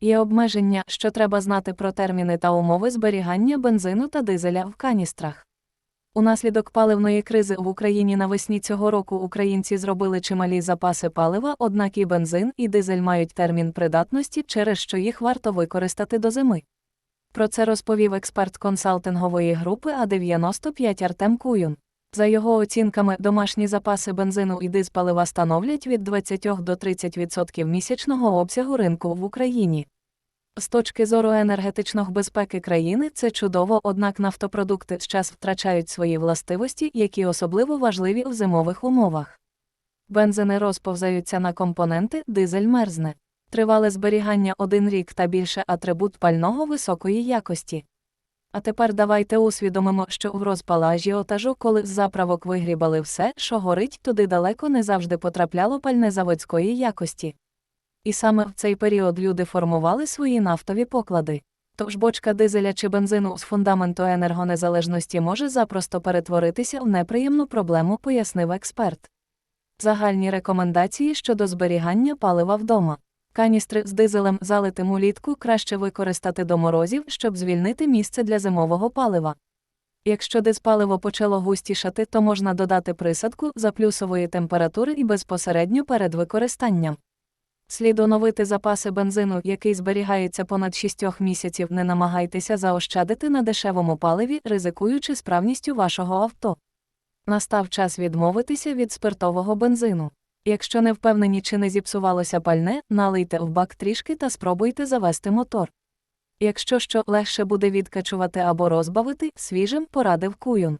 Є обмеження, що треба знати про терміни та умови зберігання бензину та дизеля в каністрах. Унаслідок паливної кризи в Україні навесні цього року українці зробили чималі запаси палива, однак і бензин, і дизель мають термін придатності, через що їх варто використати до зими. Про це розповів експерт консалтингової групи А95 Артем Куюн. За його оцінками, домашні запаси бензину і дизпалива становлять від 20 до 30% місячного обсягу ринку в Україні. З точки зору енергетичної безпеки країни це чудово, однак нафтопродукти з час втрачають свої властивості, які особливо важливі в зимових умовах. Бензини розповзаються на компоненти, дизель мерзне. Тривале зберігання один рік та більше атрибут пального високої якості. А тепер давайте усвідомимо, що в розпала ажіотажу, коли з заправок вигрібали все, що горить, туди далеко не завжди потрапляло пальне заводської якості. І саме в цей період люди формували свої нафтові поклади. Тож бочка дизеля чи бензину з фундаменту енергонезалежності може запросто перетворитися в неприємну проблему, пояснив експерт. Загальні рекомендації щодо зберігання палива вдома. Каністри з дизелем, залитим улітку, краще використати до морозів, щоб звільнити місце для зимового палива. Якщо дизпаливо почало густішати, то можна додати присадку за плюсової температури і безпосередньо перед використанням. Слід оновити запаси бензину, який зберігається понад 6 місяців, не намагайтеся заощадити на дешевому паливі, ризикуючи справністю вашого авто. Настав час відмовитися від спиртового бензину. Якщо не впевнені, чи не зіпсувалося пальне, налийте в бак трішки та спробуйте завести мотор. Якщо що легше буде відкачувати або розбавити, свіжим порадив куюн.